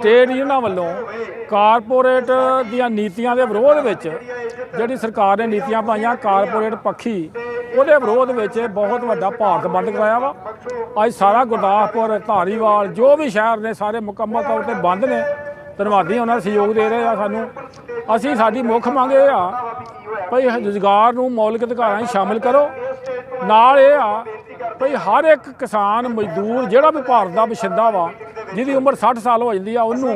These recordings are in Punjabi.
ਸਟੇਟ ਯੂਨੀਅਨਾਂ ਵੱਲੋਂ ਕਾਰਪੋਰੇਟ ਦੀਆਂ ਨੀਤੀਆਂ ਦੇ ਵਿਰੋਧ ਵਿੱਚ ਜਿਹੜੀ ਸਰਕਾਰ ਨੇ ਨੀਤੀਆਂ ਪਾਈਆਂ, ਕਾਰਪੋਰੇਟ ਪੱਖੀ, ਉਹਦੇ ਵਿਰੋਧ ਵਿੱਚ ਬਹੁਤ ਵੱਡਾ ਭਾਰਤ ਬੰਦ ਕਰਾਇਆ ਵਾ। ਅੱਜ ਸਾਰਾ ਗੁਰਦਾਸਪੁਰ, ਧਾਰੀਵਾਲ, ਜੋ ਵੀ ਸ਼ਹਿਰ ਨੇ ਸਾਰੇ ਮੁਕੰਮਲ ਤੌਰ ਤੇ ਬੰਦ ਨੇ। ਧੰਨਵਾਦੀ ਉਹਨਾਂ ਦਾ ਸਹਿਯੋਗ ਦੇ ਰਹੇ ਆ ਸਾਨੂੰ। ਅਸੀਂ ਸਾਡੀ ਮੁੱਖ ਮੰਗ ਇਹ ਆ, ਭਈ ਰੁਜ਼ਗਾਰ ਨੂੰ ਮੌਲਿਕ ਅਧਿਕਾਰਾਂ 'ਚ ਸ਼ਾਮਿਲ ਕਰੋ। ਨਾਲ ਇਹ ਆ, ਭਈ ਹਰ ਇੱਕ ਕਿਸਾਨ, ਮਜ਼ਦੂਰ, ਜਿਹੜਾ ਵੀ ਭਾਰਤ ਦਾ ਵਸਿੰਦਾ ਵਾ ਜਿਹਦੀ ਉਮਰ 60 ਸਾਲ ਹੋ ਜਾਂਦੀ ਆ ਉਹਨੂੰ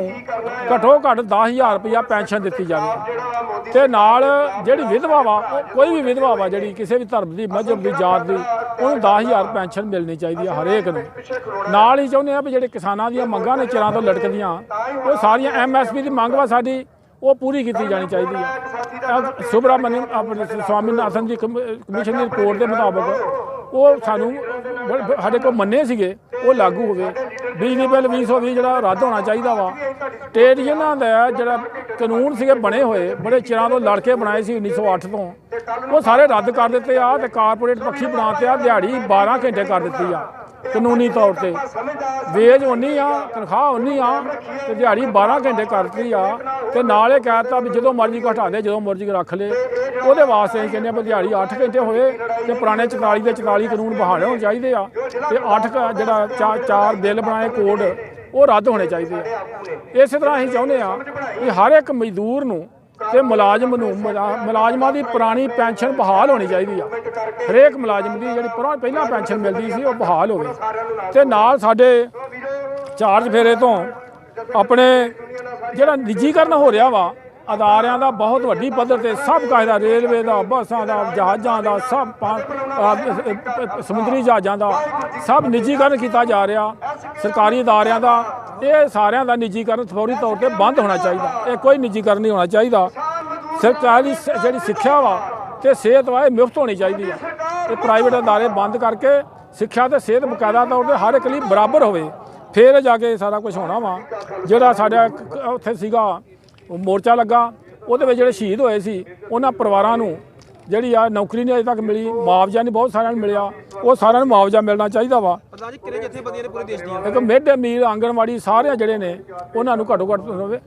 ਘੱਟੋ ਘੱਟ 10000 ਰੁਪਇਆ ਪੈਨਸ਼ਨ ਦਿੱਤੀ ਜਾਵੇ। ਤੇ ਨਾਲ ਜਿਹੜੀ ਵਿਧਵਾ ਵਾ ਕੋਈ ਵੀ ਵਿਧਵਾ ਵਾ ਜਿਹੜੀ ਕਿਸੇ ਵੀ ਧਰਮ ਦੀ ਮਜ਼ਹਬ ਦੀ ਜਾਤ ਦੀ ਉਹਨੂੰ 10000 ਪੈਨਸ਼ਨ ਮਿਲਣੀ ਚਾਹੀਦੀ ਆ ਹਰੇਕ ਨੂੰ। ਨਾਲ ਹੀ ਚਾਹੁੰਦੇ ਆ ਵੀ ਜਿਹੜੇ ਕਿਸਾਨਾਂ ਦੀਆਂ ਮੰਗਾਂ ਨੇ ਚਿਰਾਂ ਤੋਂ ਲਟਕਦੀਆਂ ਉਹ ਸਾਰੀਆਂ ਐਮਐਸਪੀ ਦੀ ਮੰਗ ਵਾ ਸਾਡੀ ਉਹ ਪੂਰੀ ਕੀਤੀ ਜਾਣੀ ਚਾਹੀਦੀ ਹੈ ਸੁਬਰਾਮਨਿਅਮ ਆਪਣੇ ਸਵਾਮੀਨਾਥਨ ਜੀ ਕਮ- ਕਮਿਸ਼ਨ ਦੀ ਰਿਪੋਰਟ ਦੇ ਮੁਤਾਬਕ ਉਹ ਸਾਨੂੰ ਸਾਡੇ ਕੋਲ ਮੰਨੇ ਸੀਗੇ ਉਹ ਲਾਗੂ ਹੋਵੇ। ਬਿਜਲੀ ਬਿੱਲ 2020 ਜਿਹੜਾ ਰੱਦ ਹੋਣਾ ਚਾਹੀਦਾ ਵਾ। ਸਟੇਟ ਯੂਨੀਅਨਾਂ ਦਾ ਜਿਹੜਾ ਕਾਨੂੰਨ ਸੀਗੇ ਬਣੇ ਹੋਏ, ਬੜੇ ਚਿਰਾਂ ਤੋਂ ਲੜ ਕੇ ਬਣਾਏ ਸੀ 1908 ਤੋਂ। ਉਹ ਸਾਰੇ ਰੱਦ ਕਰ ਦਿੱਤੇ ਆ ਤੇ ਕਾਰਪੋਰੇਟ ਪੱਖੀ ਬਣਾਤੇ ਆ ਦਿਹਾੜੀ 12 ਘੰਟੇ ਕਰ ਦਿੱਤੀ ਆ ਕਾਨੂੰਨੀ ਤੌਰ ਤੇ। ਵੇਜ ਉਨੀ ਆ ਤਨਖਾਹ ਉਨੀ ਆ ਤੇ ਦਿਹਾੜੀ 12 ਘੰਟੇ ਕਰਤੀ ਆ ਤੇ ਨਾਲ ਇਹ ਕਹਿਤਾ ਵੀ ਜਦੋਂ ਮਰਜ਼ੀ ਘਟਾ ਦੇ ਜਦੋਂ ਮਰਜ਼ੀ ਰੱਖ ਲੈ। ਉਹਦੇ ਵਾਸਤੇ ਅਸੀਂ ਕਹਿੰਦੇ ਆ ਵੀ ਦਿਹਾੜੀ 8 ਘੰਟੇ ਹੋਏ ਤੇ ਪੁਰਾਣੇ 44 ਦੇ 44 ਕਾਨੂੰਨ ਬਹਾਲੇ ਹੋਣੇ ਚਾਹੀਦੇ ਆ ਤੇ 8 ਜਿਹੜਾ ਚਾਰ ਬਿੱਲ ਬਣਾਏ ਕੋਡ ਉਹ ਰੱਦ ਹੋਣੇ ਚਾਹੀਦੇ ਆ। ਇਸੇ ਤਰ੍ਹਾਂ ਅਸੀਂ ਚਾਹੁੰਦੇ ਆ ਕਿ ਹਰ ਇੱਕ ਮਜ਼ਦੂਰ ਨੂੰ ਤੇ ਮੁਲਾਜ਼ਮ ਨੂੰ ਮੁਲਾ- ਮੁਲਾਜ਼ਮਾਂ ਦੀ ਪੁਰਾਣੀ ਪੈਨਸ਼ਨ ਬਹਾਲ ਹੋਣੀ ਚਾਹੀਦੀ ਆ। ਹਰੇਕ ਮੁਲਾਜ਼ਮ ਦੀ ਜਿਹੜੀ ਪੁਰਾ- ਪਹਿਲਾਂ ਪੈਨਸ਼ਨ ਮਿਲਦੀ ਸੀ, ਉਹ ਬਹਾਲ ਹੋਵੇ ਤੇ ਨਾਲ ਸਾਡੇ ਚਾਰਜ ਫੇਰੇ ਤੋਂ ਆਪਣੇ ਜਿਹੜਾ ਨਿੱਜੀਕਰਨ ਹੋ ਰਿਹਾ ਵਾ ਅਦਾਰਿਆਂ ਦਾ ਬਹੁਤ ਵੱਡੀ ਪੱਧਰ ਤੇ ਸਭ ਕਾਇਦਾ, ਰੇਲਵੇ ਦਾ, ਬੱਸਾਂ ਦਾ, ਜਹਾਜ਼ਾਂ ਦਾ, ਸਭ ਸਮੁੰਦਰੀ ਜਹਾਜ਼ਾਂ ਦਾ ਸਭ ਨਿੱਜੀਕਰਨ ਕੀਤਾ ਜਾ ਰਿਹਾ। ਸਰਕਾਰੀ ਅਦਾਰਿਆਂ ਦਾ, ਇਹ ਸਾਰਿਆਂ ਦਾ ਨਿੱਜੀਕਰਨ ਫੌਰੀ ਤੌਰ ਤੇ ਬੰਦ ਹੋਣਾ ਚਾਹੀਦਾ। ਇਹ ਕੋਈ ਨਿੱਜੀਕਰਨ ਨਹੀਂ ਹੋਣਾ ਚਾਹੀਦਾ। ਸਰਕਾਰੀ ਜਿਹੜੀ ਸਿੱਖਿਆ ਵਾ, ਤੇ ਸਿਹਤ ਵਾ, ਇਹ ਮੁਫਤ ਹੋਣੀ ਚਾਹੀਦੀ ਆ। ਇਹ ਪ੍ਰਾਈਵੇਟ ਅਦਾਰੇ ਬੰਦ ਕਰਕੇ ਸਿੱਖਿਆ ਤੇ ਸਿਹਤ ਬਕਾਇਦਾ ਤੌਰ ਤੇ ਹਰ ਇੱਕ ਲਈ ਬਰਾਬਰ ਹੋਵੇ। ਫੇਰ ਜਾ ਕੇ ਸਾਰਾ ਕੁਝ ਹੋਣਾ ਵਾ। ਜਿਹੜਾ ਸਾਡਾ ਉੱਥੇ ਸੀਗਾ ਮੋਰਚਾ ਲੱਗਾ ਉਹਦੇ ਵਿੱਚ ਜਿਹੜੇ ਸ਼ਹੀਦ ਹੋਏ ਸੀ ਉਹਨਾਂ ਪਰਿਵਾਰਾਂ ਨੂੰ ਜਿਹੜੀ ਆ ਨੌਕਰੀ ਨਹੀਂ ਅਜੇ ਤੱਕ ਮਿਲੀ ਮੁਆਵਜ਼ਾ ਨਹੀਂ ਬਹੁਤ ਸਾਰਿਆਂ ਨੂੰ ਮਿਲਿਆ ਉਹ ਸਾਰਿਆਂ ਨੂੰ ਮੁਆਵਜ਼ਾ ਮਿਲਣਾ ਚਾਹੀਦਾ ਵਾ। ਪ੍ਰਧਾਨ ਜੀ ਕਿੰਨੇ ਜਥੇਬੰਦੀਆਂ ਨੇ ਪੂਰੇ ਦੇਸ਼ ਦੀਆਂ ਇੱਕ ਮਿਡ ਡੇ ਮੀਲ ਆਂਗਣਵਾੜੀ ਸਾਰੇ ਜਿਹੜੇ ਨੇ ਉਹਨਾਂ ਨੂੰ ਘੱਟੋ ਘੱਟ ਹੋਵੇ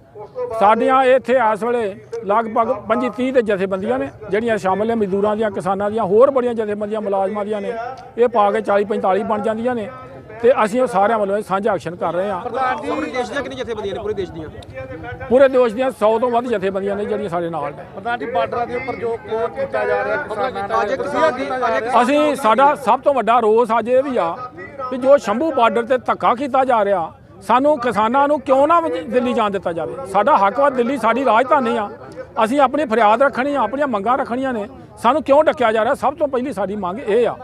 ਸਾਡੀਆਂ ਇੱਥੇ ਇਸ ਵੇਲੇ ਲਗਭਗ 25 30 ਤੇ ਜਥੇਬੰਦੀਆਂ ਨੇ ਜਿਹੜੀਆਂ ਸ਼ਾਮਲ ਨੇ ਮਜ਼ਦੂਰਾਂ ਦੀਆਂ ਕਿਸਾਨਾਂ ਦੀਆਂ ਹੋਰ ਬੜੀਆਂ ਜਥੇਬੰਦੀਆਂ ਮੁਲਾਜ਼ਮਾਂ ਦੀਆਂ ਨੇ ਇਹ ਪਾ ਕੇ 40 45 ਬਣ ਜਾਂਦੀਆਂ ਨੇ। ਤੇ ਅਸੀਂ ਉਹ ਸਾਰਿਆਂ ਵੱਲੋਂ ਇਹ ਸਾਂਝਾ ਐਕਸ਼ਨ ਕਰ ਰਹੇ ਹਾਂ। ਪ੍ਰਧਾਨ ਜੀ ਪੂਰੇ ਦੇਸ਼ ਦੀਆਂ ਕਿੰਨੀ ਜਥੇਬੰਦੀਆਂ ਨੇ ਪੂਰੇ ਦੇਸ਼ ਦੀਆਂ? ਪੂਰੇ ਦੇਸ਼ ਦੀਆਂ 100 ਤੋਂ ਵੱਧ ਜਥੇਬੰਦੀਆਂ ਨੇ ਜਿਹੜੀਆਂ ਸਾਡੇ ਨਾਲ ਨੇ। ਪ੍ਰਧਾਨ ਜੀ ਬਾਰਡਰਾਂ ਦੇ ਉੱਪਰ ਜੋ ਕੋਰ ਕੀਤਾ ਜਾ ਰਿਹਾ ਕਿਸਾਨਾਂ ਨਾਲ ਅਸੀਂ ਸਾਡਾ ਸਭ ਤੋਂ ਵੱਡਾ ਰੋਸ ਅੱਜ ਇਹ ਵੀ ਆ ਕਿ ਜੋ ਸ਼ੰਭੂ ਬਾਰਡਰ ਤੇ ਧੱਕਾ ਕੀਤਾ ਜਾ ਰਿਹਾ ਸਾਨੂੰ ਕਿਸਾਨਾਂ ਨੂੰ ਕਿਉਂ ਨਾ ਦਿੱਲੀ ਜਾਣ ਦਿੱਤਾ ਜਾਵੇ? ਸਾਡਾ ਹੱਕ ਵਾ ਦਿੱਲੀ ਸਾਡੀ ਰਾਜਧਾਨੀ ਆ। ਅਸੀਂ ਆਪਣੀ ਫਰਿਆਦ ਰੱਖਣੀ ਆ ਆਪਣੀਆਂ ਮੰਗਾਂ ਰੱਖਣੀਆਂ ਨੇ। ਸਾਨੂੰ ਕਿਉਂ ਡੱਕਿਆ ਜਾ ਰਿਹਾ? ਸਭ ਤੋਂ ਪਹਿਲੀ ਸਾਡੀ ਮੰਗ ਇਹ ਆ।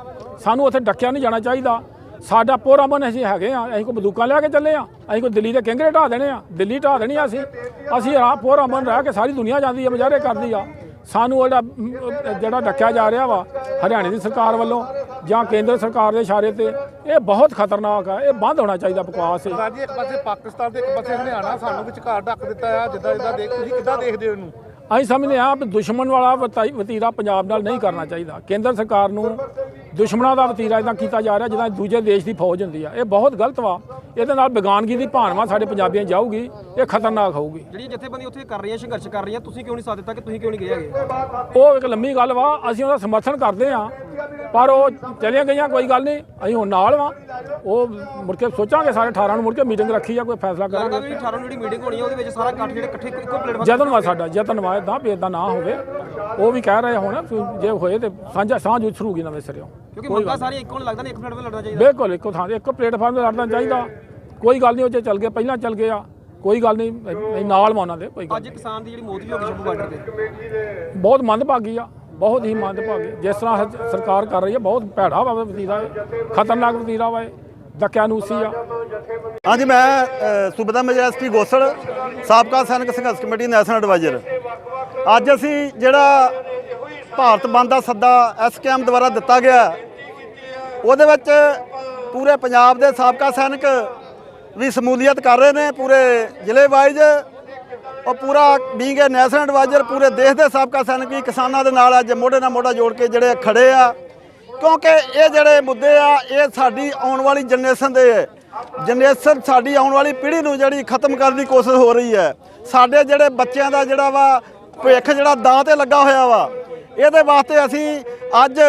ਸਾਨੂੰ ਉੱਥੇ ਡੱਕਿਆ ਨਹੀਂ ਜਾਣਾ ਚਾਹੀਦਾ। ਸਾਡਾ ਪੋਰਾਮਨ ਅਸੀਂ ਹੈਗੇ ਆ ਅਸੀਂ ਕੋਈ ਬੰਦੂਕਾਂ ਲੈ ਕੇ ਚੱਲੇ ਆ ਅਸੀਂ ਕੋਈ ਦਿੱਲੀ ਦੇ ਕਿੰਗਰੇ ਢਾ ਦੇਣੇ ਆ ਦਿੱਲੀ ਢਾ ਦੇਣੀ ਆ ਅਸੀਂ। ਅਸੀਂ ਆ ਪੋਰਾਮਨ ਰਹਿ ਕੇ ਸਾਰੀ ਦੁਨੀਆ ਜਾਂਦੀ ਆ ਮੁਜ਼ਾਹਰੇ ਕਰਦੀ ਆ। ਸਾਨੂੰ ਉਹ ਜਿਹੜਾ ਡੱਕਿਆ ਜਾ ਰਿਹਾ ਵਾ ਹਰਿਆਣੇ ਦੀ ਸਰਕਾਰ ਵੱਲੋਂ ਜਾਂ ਕੇਂਦਰ ਸਰਕਾਰ ਦੇ ਇਸ਼ਾਰੇ ਤੇ ਇਹ ਬਹੁਤ ਖਤਰਨਾਕ ਆ ਇਹ ਬੰਦ ਹੋਣਾ ਚਾਹੀਦਾ ਬਕਵਾਸ ਇਹ। ਜੀ ਇੱਕ ਪਾਸੇ ਪਾਕਿਸਤਾਨ ਤੇ ਇੱਕ ਪਾਸੇ ਹਰਿਆਣਾ ਸਾਨੂੰ ਵਿਚਕਾਰ ਢੱਕ ਦਿੱਤਾ ਆ ਜਿੱਦਾਂ ਜਿੱਦਾਂ ਦੇਖ ਤੁਸੀਂ ਕਿੱਦਾਂ ਦੇਖਦੇ ਹੋ ਇਹਨੂੰ? ਅਸੀਂ ਸਮਝਦੇ ਹਾਂ ਵੀ ਦੁਸ਼ਮਣ ਵਾਲਾ ਵਤੀਰਾ ਪੰਜਾਬ ਨਾਲ ਨਹੀਂ ਕਰਨਾ ਚਾਹੀਦਾ। ਕੇਂਦਰ ਸਰਕਾਰ ਨੂੰ ਦੁਸ਼ਮਣਾਂ ਦਾ ਵਤੀਰਾ ਇਦਾਂ ਕੀਤਾ ਜਾ ਰਿਹਾ ਜਿੱਦਾਂ ਦੂਜੇ ਦੇਸ਼ ਦੀ ਫੌਜ ਹੁੰਦੀ ਆ। ਇਹ ਬਹੁਤ ਗਲਤ ਵਾ। ਇਹਦੇ ਨਾਲ ਬੇਗਾਨਗੀ ਦੀ ਭਾਵਨਾ ਸਾਡੇ ਪੰਜਾਬੀਆਂ ਜਾਊਗੀ ਇਹ ਖਤਰਨਾਕ ਹੋਊਗੀ। ਜਿਹੜੀਆਂ ਜਥੇਬੰਦੀਆਂ ਉੱਥੇ ਕਰ ਰਹੀਆਂ ਸੰਘਰਸ਼ ਕਰ ਰਹੀਆਂ ਤੁਸੀਂ ਕਿਉਂ ਨਹੀਂ ਸਾਥ ਦਿੱਤਾ ਕਿ ਤੁਸੀਂ ਕਿਉਂ ਨਹੀਂ ਗਏ ਹੈਗੇ? ਉਹ ਇੱਕ ਲੰਮੀ ਗੱਲ ਵਾ ਅਸੀਂ ਉਹਦਾ ਸਮਰਥਨ ਕਰਦੇ ਆ ਪਰ ਉਹ ਚਲੀਆਂ ਗਈਆਂ ਕੋਈ ਗੱਲ ਨਹੀਂ ਅਸੀਂ ਹੁਣ ਨਾਲ ਵਾ। ਉਹ ਮੁੜ ਕੇ ਸੋਚਾਂਗੇ ਸਾਰੇ 18 ਨੂੰ ਮੁੜ ਕੇ ਮੀਟਿੰਗ ਰੱਖੀ ਆ ਕੋਈ ਫੈਸਲਾ ਕਰਾਂਗੇ। ਵੀ 18 ਨੂੰ ਜਿਹੜੀ ਮੀਟਿੰਗ ਹੋਣੀ ਹੈ ਉਹਦੇ ਵਿੱਚ ਸਾਰਾ ਇਕੱਠ ਜਿਹੜੇ ਇਕੱਠੇ ਇੱਕੋ ਪਲੇਟਫਾਰਮ ਯਤਨ ਵਾ ਸਾਡਾ ਯਤਨ ਵਾ ਇਦਾਂ ਵੀ ਇਦਾਂ ਨਾ ਹੋਵੇ। ਉਹ ਵੀ ਕਹਿ ਰਹੇ ਹੁਣ ਵੀ ਜੇ ਹੋਏ ਤੇ ਸਾਂਝਾ ਸਾਂਝ ਉਛਰੂਗੀ ਨਵੇਂ ਸਿਰਿਓਂ। ਕਿਉਂਕਿ ਮੰਗਾਂ ਸਾਰੀਆਂ ਇੱਕੋ ਨੂੰ ਲੱਗਦਾ ਨੇ ਇੱਕ ਪਲੇਟਫਾਰਮ ਲੜਨਾ ਚਾਹੀਦਾ। ਬਿਲਕੁਲ ਇੱਕੋ ਥਾਂ ਤੇ ਇੱਕੋ ਪਲੇਟਫਾਰਮ ਤੇ ਲੜਨਾ ਚਾਹੀਦਾ। ਕੋਈ ਗੱਲ ਨਹੀਂ ਉਹ 'ਚ ਚੱਲ ਗਏ ਪਹਿਲਾਂ ਚੱਲ ਗਏ ਆ। ਕੋਈ ਗੱਲ ਨਹੀਂ ਅਸੀਂ ਨਾਲ ਮਾ ਉਹਨਾਂ ਦੇ ਕੋਈ ਗੱਲ ਅੱਜ ਕਿਸਾਨ ਦੀ ਜਿਹੜੀ ਮੌਤ ਵੀ ਹੋ ਗਈ ਸ਼ੰਭੂ ਬਾਰਡਰ ਤੇ। ਬਹੁਤ ਮੰਦਭਾਗੀ ਆ ਬਹੁਤ ਹੀ ਮੰਦਭਾਗੀ। ਜਿਸ ਤਰ੍ਹਾਂ ਹ- ਸਰਕਾਰ ਕਰ ਰਹੀ ਹੈ ਬਹੁਤ ਭੈੜਾ ਵਾ ਵਤੀਰਾ ਇਹ। ਖਤਰਨਾਕ ਵਤੀਰਾ ਵਾ ਇਹ। ਦਕਿਆਨੂਸੀ ਆ। ਹਾਂਜੀ ਮੈਂ ਅ, ਸੂਬੇਦਾਰ ਗੋਸਲ ਸਾਬਕਾ ਸੈਨਿਕ ਸੰਘਰਸ਼ ਕਮੇਟੀ ਨੈਸ਼ਨਲ ਐਡਵਾਈਜ਼ਰ। ਅੱਜ ਅਸੀਂ ਜਿਹੜਾ ਭਾਰਤ ਬੰਦ ਦਾ ਸੱਦਾ ਐਸਕੇਐਮ ਦੁਆਰਾ ਦਿੱਤਾ ਗਿਆ ਉਹਦੇ ਵਿੱਚ ਪੂਰੇ ਪੰਜਾਬ ਦੇ ਸਾਬਕਾ ਸੈਨਿਕ ਵੀ ਸਮੂਲੀਅਤ ਕਰ ਰਹੇ ਨੇ, ਪੂਰੇ ਜ਼ਿਲ੍ਹੇ ਵਾਈਜ਼, ਉਹ ਪੂਰਾ ਬੀਂਗ ਏ ਨੈਸ਼ਨਲ ਐਡਵਾਈਜ਼ਰ ਪੂਰੇ ਦੇਸ਼ ਦੇ ਸਾਬਕਾ ਸੈਨਿਕ ਵੀ ਕਿਸਾਨਾਂ ਦੇ ਨਾਲ ਅੱਜ ਮੋਢੇ ਨਾਲ ਮੋਢਾ ਜੋੜ ਕੇ ਜਿਹੜੇ ਖੜੇ ਆ। ਕਿਉਂਕਿ ਇਹ ਜਿਹੜੇ ਮੁੱਦੇ ਆ, ਇਹ ਸਾਡੀ ਆਉਣ ਵਾਲੀ ਜਨਰੇਸ਼ਨ ਦੇ ਜਨਰੇਸ਼ਨ ਸਾਡੀ ਆਉਣ ਵਾਲੀ ਪੀੜ੍ਹੀ ਨੂੰ ਜਿਹੜੀ ਖਤਮ ਕਰਨ ਦੀ ਕੋਸ਼ਿਸ਼ ਹੋ ਰਹੀ ਹੈ। ਸਾਡੇ ਜਿਹੜੇ ਬੱਚਿਆਂ ਦਾ ਜਿਹੜਾ ਵਾ ਭਵਿੱਖ ਜਿਹੜਾ ਦਾਂ ਤੇ ਲੱਗਾ ਹੋਇਆ ਵਾ, ਇਹਦੇ ਵਾਸਤੇ ਅਸੀਂ ਅੱਜ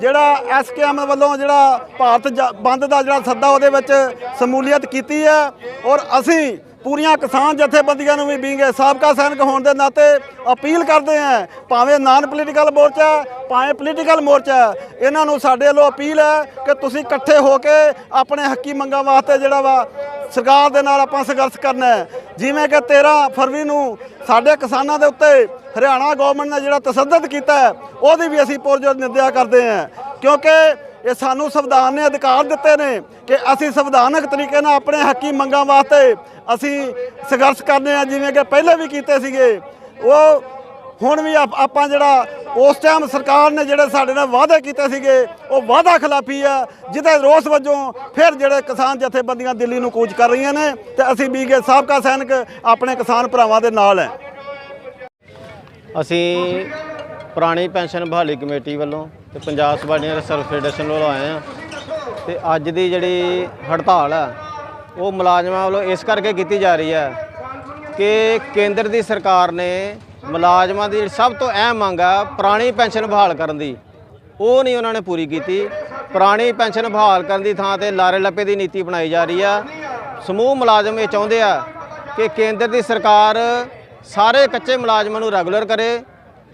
ਜਿਹੜਾ ਐਸਕੇਐਮ ਵੱਲੋਂ ਜਿਹੜਾ ਭਾਰਤ ਜ- ਬੰਦ ਦਾ ਜਿਹੜਾ ਸੱਦਾ ਉਹਦੇ ਵਿੱਚ ਸਮੂਲੀਅਤ ਕੀਤੀ ਹੈ ਔਰ ਅਸੀਂ ਪੂਰੀਆਂ ਕਿਸਾਨ ਜਥੇਬੰਦੀਆਂ ਨੂੰ ਵੀ ਬੀਂਗੇ, ਸਾਬਕਾ ਸੈਨਿਕ ਹੋਣ ਦੇ ਨਾਤੇ ਅਪੀਲ ਕਰਦੇ ਹਾਂ, ਭਾਵੇਂ ਨਾਨ ਪੋਲੀਟੀਕਲ ਮੋਰਚਾ ਭਾਵੇਂ ਪੋਲੀਟੀਕਲ ਮੋਰਚਾ ਇਹਨਾਂ ਨੂੰ ਸਾਡੇ ਵੱਲੋਂ ਅਪੀਲ ਹੈ ਕਿ ਤੁਸੀਂ ਇਕੱਠੇ ਹੋ ਕੇ ਆਪਣੇ ਹੱਕੀ ਮੰਗਾਂ ਵਾਸਤੇ ਜਿਹੜਾ ਵਾ ਸਰਕਾਰ ਦੇ ਨਾਲ ਆਪਾਂ ਸੰਘਰਸ਼ ਕਰਨਾ ਹੈ। ਜਿਵੇਂ ਕਿ 13 ਫਰਵਰੀ ਨੂੰ ਸਾਡੇ ਕਿਸਾਨਾਂ ਦੇ ਉੱਤੇ ਹਰਿਆਣਾ ਗਵਰਨਮੈਂਟ ਨੇ ਜਿਹੜਾ ਤਸੱਦਦ ਕੀਤਾ ਉਹਦੀ ਵੀ ਅਸੀਂ ਪੁਰਜੋਰ ਨਿੰਦਿਆ ਕਰਦੇ ਹਾਂ। ਕਿਉਂਕਿ ਇਹ ਸਾਨੂੰ ਸੰਵਿਧਾਨ ਨੇ ਅਧਿਕਾਰ ਦਿੱਤੇ ਨੇ ਕਿ ਅਸੀਂ ਸੰਵਿਧਾਨਕ ਤਰੀਕੇ ਨਾਲ ਆਪਣੇ ਹੱਕੀ ਮੰਗਾਂ ਵਾਸਤੇ ਅਸੀਂ ਸੰਘਰਸ਼ ਕਰਨੇ ਆ, ਜਿਵੇਂ ਕਿ ਪਹਿਲੇ ਵੀ ਕੀਤੇ ਸੀਗੇ। ਉਹ ਹੁਣ ਵੀ ਆਪਾਂ ਜਿਹੜਾ ਉਸ ਟਾਈਮ ਸਰਕਾਰ ਨੇ ਜਿਹੜੇ ਸਾਡੇ ਨਾਲ ਵਾਅਦੇ ਕੀਤੇ ਸੀਗੇ, ਉਹ ਵਾਅਦਾ ਖਿਲਾਫੀ ਆ, ਜਿਹਦੇ ਰੋਸ ਵਜੋਂ ਫਿਰ ਜਿਹੜੇ ਕਿਸਾਨ ਜਥੇਬੰਦੀਆਂ ਦਿੱਲੀ ਨੂੰ ਕੂਚ ਕਰ ਰਹੀਆਂ ਨੇ, ਤੇ ਅਸੀਂ ਬੀਗੇ ਸਾਬਕਾ ਸੈਨਿਕ ਆਪਣੇ ਕਿਸਾਨ ਭਰਾਵਾਂ ਦੇ ਨਾਲ ਹੈ। ਅਸੀਂ ਪੁਰਾਣੀ ਪੈਨਸ਼ਨ ਬਹਾਲੀ ਕਮੇਟੀ ਵੱਲੋਂ ਤੇ ਪੰਜਾਬ ਸਵਾਡੀਆਂ ਰਿਸਰਵ ਫੈਡਰੇਸ਼ਨ ਵੱਲੋਂ ਆਏ ਆ ਤੇ ਅੱਜ ਦੀ ਜਿਹੜੀ ਹੜਤਾਲ ਆ, ਉਹ ਮੁਲਾਜ਼ਮਾਂ ਵੱਲੋਂ ਇਸ ਕਰਕੇ ਕੀਤੀ ਜਾ ਰਹੀ ਹੈ ਕਿ ਕੇਂਦਰ ਦੀ ਸਰਕਾਰ ਨੇ ਮੁਲਾਜ਼ਮਾਂ ਦੀ ਸਭ ਤੋਂ ਅਹਿਮ ਮੰਗ ਆ ਪੁਰਾਣੀ ਪੈਨਸ਼ਨ ਬਹਾਲ ਕਰਨ ਦੀ। ਉਹ ਨਹੀਂ ਉਹਨਾਂ ਨੇ ਪੂਰੀ ਕੀਤੀ। ਪੁਰਾਣੀ ਪੈਨਸ਼ਨ ਬਹਾਲ ਕਰਨ ਦੀ ਥਾਂ ਤੇ ਲਾਰੇ ਲੱਪੇ ਦੀ ਨੀਤੀ ਬਣਾਈ ਜਾ ਰਹੀ ਆ। ਸਮੂਹ ਮੁਲਾਜ਼ਮ ਇਹ ਚਾਹੁੰਦੇ ਆ ਕਿ ਕੇਂਦਰ ਦੀ ਸਰਕਾਰ ਸਾਰੇ ਕੱਚੇ ਮੁਲਾਜ਼ਮਾਂ ਨੂੰ ਰੈਗੂਲਰ ਕਰੇ,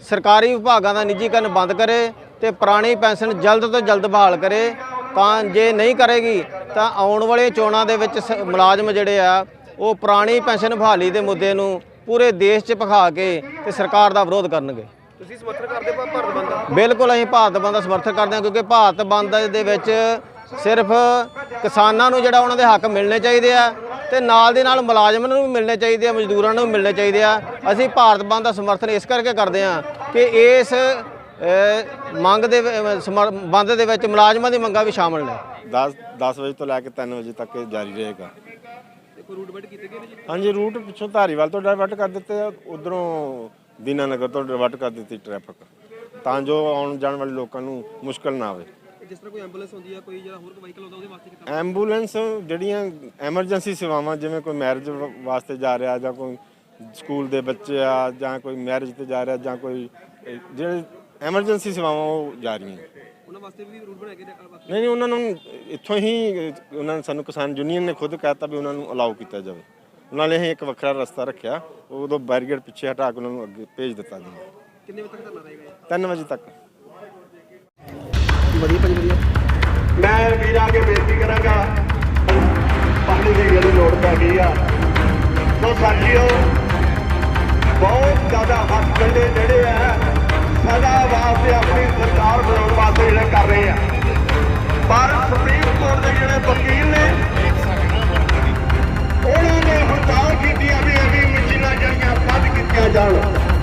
ਸਰਕਾਰੀ ਵਿਭਾਗਾਂ ਦਾ ਨਿੱਜੀਕਰਨ ਬੰਦ ਕਰੇ ਤੇ ਪੁਰਾਣੀ ਪੈਨਸ਼ਨ ਜਲਦ ਤੋਂ ਜਲਦ ਬਹਾਲ ਕਰੇ। ਤਾਂ ਜੇ ਨਹੀਂ ਕਰੇਗੀ, ਤਾਂ ਆਉਣ ਵਾਲੇ ਚੋਣਾਂ ਦੇ ਵਿੱਚ ਸ- ਮੁਲਾਜ਼ਮ ਜਿਹੜੇ ਆ, ਉਹ ਪੁਰਾਣੀ ਪੈਨਸ਼ਨ ਬਹਾਲੀ ਦੇ ਮੁੱਦੇ ਨੂੰ ਪੂਰੇ ਦੇਸ਼ 'ਚ ਭਖਾ ਕੇ ਤੇ ਸਰਕਾਰ ਦਾ ਵਿਰੋਧ ਕਰਨਗੇ। ਤੁਸੀਂ ਸਮਰਥਨ ਕਰਦੇ ਹੋ ਭਾਰਤ ਬੰਦ ਦਾ? ਬਿਲਕੁਲ ਅਸੀਂ ਭਾਰਤ ਬੰਦ ਦਾ ਸਮਰਥਨ ਕਰਦੇ ਹਾਂ ਕਿਉਂਕਿ ਭਾਰਤ ਬੰਦ ਦੇ ਵਿੱਚ ਸਿਰਫ ਕਿਸਾਨਾਂ ਨੂੰ ਜਿਹੜਾ ਉਹਨਾਂ ਦੇ ਹੱਕ ਮਿਲਣੇ ਚਾਹੀਦੇ ਆ ਤੇ ਨਾਲ ਦੇ ਨਾਲ ਮੁਲਾਜ਼ਮਾਂ ਨੂੰ ਵੀ ਮਿਲਣੇ ਚਾਹੀਦੇ ਆ ਮਜ਼ਦੂਰਾਂ ਨੂੰ ਵੀ ਮਿਲਣੇ ਚਾਹੀਦੇ ਆ। ਅਸੀਂ ਭਾਰਤ ਬੰਦ ਦਾ ਸਮਰਥਨ ਇਸ ਕਰਕੇ ਕਰਦੇ ਹਾਂ ਕਿ ਇਸ ਮੰਗ ਦੇ ਬੰਦ ਦੇ ਵਿੱਚ ਮੁਲਾਜ਼ਮਾਂ ਦੀ ਮੰਗਾਂ ਵੀ ਸ਼ਾਮਲ ਨੇ। 10 10 ਵਜੇ ਤੋਂ ਲੈ ਕੇ 3 ਵਜੇ ਤੱਕ ਇਹ ਜਾਰੀ ਰਹੇਗਾ। ਕੋਈ ਰੂਟ ਬੈਟ ਕੀਤੇ ਗਏ ਨੇ ਜੀ? ਹਾਂਜੀ ਰੂਟ ਪਿੱਛੋਂ ਧਾਰੀਵਾਲ ਤੋਂ ਡਾਇਵਰਟ ਕਰ ਦਿੱਤੇ ਆ ਉਧਰੋਂ ਦੀਨਾਨਗਰ ਤੋਂ ਡਾਇਵਰਟ ਕਰ ਦਿੱਤੀ ਟ੍ਰੈਫਿਕ ਤਾਂ ਜੋ ਆਉਣ ਜਾਣ ਵਾਲੇ ਲੋਕਾਂ ਨੂੰ ਮੁਸ਼ਕਲ ਨਾ ਆਵੇ। ਜਿਸ ਤਰ੍ਹਾਂ ਕੋਈ ਐਂਬੂਲੈਂਸ ਹੁੰਦੀ ਹੈ ਕੋਈ ਜਿਹੜਾ ਹੋਰ ਕੋਈ ਵਹੀਕਲ ਹੁੰਦਾ ਉਹਦੇ ਵਾਸਤੇ ਕਿਤਾ ਐਂਬੂਲੈਂਸ ਜਿਹੜੀਆਂ ਐਮਰਜੈਂਸੀ ਸੇਵਾਵਾਂ ਜਿਵੇਂ ਕੋਈ ਮੈਰਿਜ ਵਾਸਤੇ ਜਾ ਰਿਹਾ ਜਾਂ ਕੋਈ ਸਕੂਲ ਦੇ ਬੱਚੇ ਆ ਜਾਂ ਕੋਈ ਮੈਰਿਜ ਤੇ ਜਾ ਰਿਹਾ ਜਾਂ ਕੋਈ ਜਿਹੜੇ ਐਮਰਜੈਂਸੀ ਸੇਵਾਵਾਂ ਉਹ ਜਾ ਰਹੀਆਂ। ਉਹਨਾਂ ਵਾਸਤੇ ਵੀ ਨਹੀਂ ਨਹੀਂ ਉਹਨਾਂ ਨੂੰ ਇੱਥੋਂ ਹੀ ਉਹਨਾਂ ਨੇ ਸਾਨੂੰ ਕਿਸਾਨ ਯੂਨੀਅਨ ਨੇ ਖੁਦ ਕਹਿਤਾ ਵੀ ਉਹਨਾਂ ਨੂੰ ਅਲਾਉ ਕੀਤਾ ਜਾਵੇ। ਉਹਨਾਂ ਨੇ ਅਸੀਂ ਇੱਕ ਵੱਖਰਾ ਰਸਤਾ ਰੱਖਿਆ ਉਦੋਂ ਬੈਰੀਗੇਡ ਪਿੱਛੇ ਹਟਾ ਕੇ ਉਹਨਾਂ ਨੂੰ ਅੱਗੇ ਭੇਜ ਦਿੱਤਾ ਜੀ ਕਿੰਨੇ ਵਜੇ ਤੱਕ ਧਰਨਾ ਰਹੇਗਾ ਇਹ? 3 ਵਜੇ ਤੱਕ। ਵਧੀਆ ਭਾਜੀ ਵਧੀਆ ਮੈਂ ਵੀਰ ਆ ਕੇ ਬੇਨਤੀ ਕਰਾਂਗਾ ਪਾਣੀ ਦੀ ਜਿਹੜੀ ਲੋੜ ਪੈ ਗਈ ਆ ਸੋ ਸਾਥੀਓ ਬਹੁਤ ਜ਼ਿਆਦਾ ਹੱਥ ਕੰਡੇ ਜਿਹੜੇ ਆ ਸਜ਼ਾ ਵਾਸਤੇ ਆਪਣੀ ਸਰਕਾਰ ਬਣਾਉਣ ਵਾਸਤੇ ਜਿਹੜੇ ਕਰ ਰਹੇ ਆ। ਪਰ ਸੁਪਰੀਮ ਕੋਰਟ ਦੇ ਜਿਹੜੇ ਵਕੀਲ ਨੇ, ਉਹਨਾਂ ਨੇ ਹੜਤਾਲ ਕੀਤੀ ਆ ਵੀ ਇਹ ਮਸ਼ੀਨਾਂ ਜਿਹੜੀਆਂ ਬੰਦ ਕੀਤੀਆਂ ਜਾਣ।